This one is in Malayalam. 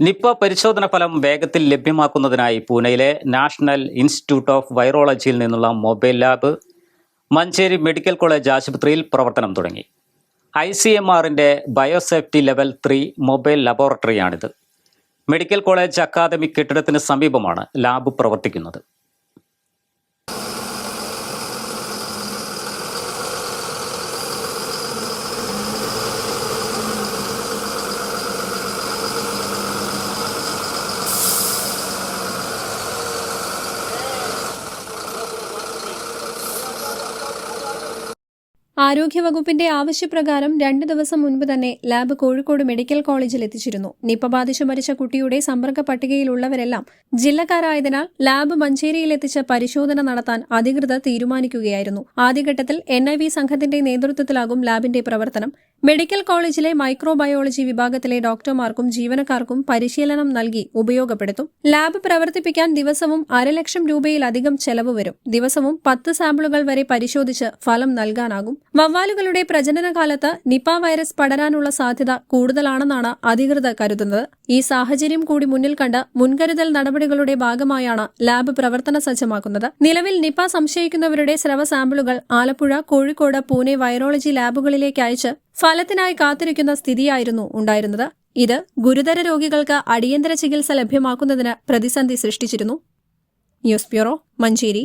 Nipah പരിശോധന ഫലം വേഗത്തിൽ ലഭ്യമാക്കുന്നതിനായി പൂനെയിലെ നാഷണൽ ഇൻസ്റ്റിറ്റ്യൂട്ട് ഓഫ് വൈറോളജിയിൽ നിന്നുള്ള mobile lab Manjeri medical college ആശുപത്രിയിൽ പ്രവർത്തനം തുടങ്ങി. ഐ സി എം ആറിന്റെ ബയോസേഫ്റ്റി ലെവൽ ത്രീ മൊബൈൽ ലബോറട്ടറിയാണിത്. മെഡിക്കൽ കോളേജ് അക്കാദമിക് കെട്ടിടത്തിന് സമീപമാണ് ലാബ് പ്രവർത്തിക്കുന്നത്. ആരോഗ്യവകുപ്പിന്റെ ആവശ്യപ്രകാരം രണ്ട് ദിവസം മുൻപ് തന്നെ ലാബ് കോഴിക്കോട് മെഡിക്കൽ കോളേജിൽ എത്തിച്ചിരുന്നു. നിപ ബാധിച്ചു മരിച്ച കുട്ടിയുടെ സമ്പർക്ക പട്ടികയിലുള്ളവരെല്ലാം ജില്ലക്കാരായതിനാൽ ലാബ് മഞ്ചേരിയിൽ എത്തിച്ച് പരിശോധന നടത്താൻ അധികൃതർ തീരുമാനിക്കുകയായിരുന്നു. ആദ്യഘട്ടത്തിൽ എൻ ഐ വി സംഘത്തിന്റെ നേതൃത്വത്തിലാകും ലാബിന്റെ പ്രവർത്തനം. മെഡിക്കൽ കോളേജിലെ മൈക്രോബയോളജി വിഭാഗത്തിലെ ഡോക്ടർമാർക്കും ജീവനക്കാർക്കും പരിശീലനം നൽകി ഉപയോഗപ്പെടുത്തും. ലാബ് പ്രവർത്തിപ്പിക്കാൻ ദിവസവും അരലക്ഷം രൂപയിലധികം ചെലവ് വരും. ദിവസവും പത്ത് സാമ്പിളുകൾ വരെ പരിശോധിച്ച് ഫലം നൽകാനാകും. വവ്വാലുകളുടെ പ്രജനനകാലത്ത് നിപ വൈറസ് പടരാനുള്ള സാധ്യത കൂടുതലാണെന്നാണ് അധികൃതർ കരുതുന്നത്. ഈ സാഹചര്യം കൂടി മുന്നിൽ കണ്ട് മുൻകരുതൽ നടപടികളുടെ ഭാഗമായാണ് ലാബ് പ്രവർത്തന സജ്ജമാക്കുന്നത്. നിലവിൽ നിപ സംശയിക്കുന്നവരുടെ സ്രവ സാമ്പിളുകൾ ആലപ്പുഴ കോഴിക്കോട് പൂനെ വൈറോളജി ലാബുകളിലേക്ക് അയച്ച് ഫലത്തിനായി കാത്തിരിക്കുന്ന സ്ഥിതിയായിരുന്നു ഉണ്ടായിരുന്നത്. ഇത് ഗുരുതര രോഗികൾക്ക് അടിയന്തര ചികിത്സ ലഭ്യമാക്കുന്നതിന് പ്രതിസന്ധി സൃഷ്ടിച്ചിരുന്നു. News bureau Manjeri.